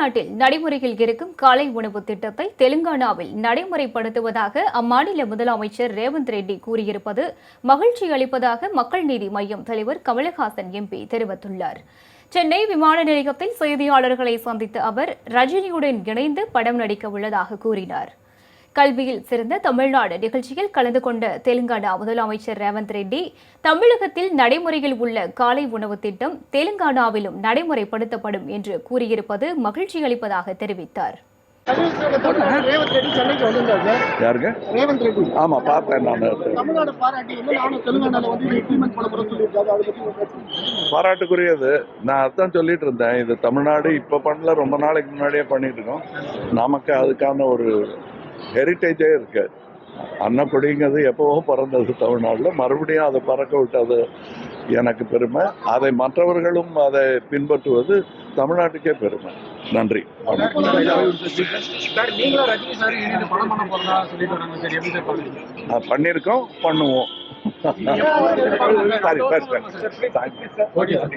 தமிழ்நாட்டில் நடைமுறையில் இருக்கும் காலை உணவு திட்டத்தை தெலுங்கானாவில் நடைமுறைப்படுத்துவதாக அம்மாநில முதலமைச்சர் ரேவந்த் ரெட்டி கூறியிருப்பது மகிழ்ச்சி அளிப்பதாக மக்கள் நீதி மையம் தலைவர் கமலஹாசன் எம்பி தெரிவித்துள்ளார். சென்னை விமான நிலையத்தில் செய்தியாளர்களை சந்தித்த அவர் ரஜினியுடன் இணைந்து படம் நடிக்க உள்ளதாக கூறினார். கல்வியில் சிறந்த தமிழ்நாடு நிகழ்ச்சியில் கலந்து கொண்ட தெலுங்கானா முதலமைச்சர் ரேவந்த் ரெட்டி தமிழகத்தில் நடைமுறையில் உள்ள காலை உணவு திட்டம் தெலுங்கானாவிலும் நடைமுறைப்படுத்தப்படும் என்று கூறியிருப்பது மகிழ்ச்சி அளிப்பதாக தெரிவித்தார்? பாராட்டுக்குரியது. நான் அதான் சொல்லிட்டு இருந்தேன். இது தமிழ்நாடு இப்போ பண்ணல. ரொம்ப நாளைக்கு முன்னாடியே பண்ணிட்டு இருக்கோம். நமக்கு அதுக்கான ஒரு ஹெரிட்டேஜே இருக்கு. அன்னக்குடிங்கிறது எப்பவோ பிறந்தது தமிழ்நாட்டில். மறுபடியும் அதை பறக்க விட்டது எனக்கு பெருமை. அதை மற்றவர்களும் அதை பின்பற்றுவது தமிழ்நாட்டுக்கே பெருமை. நன்றி. Sir sir sir. சார் பண்ணியிருக்கோம் பண்ணுவோம். சரி பேசுறேன் தேங்க்யூ ஓகே சார்.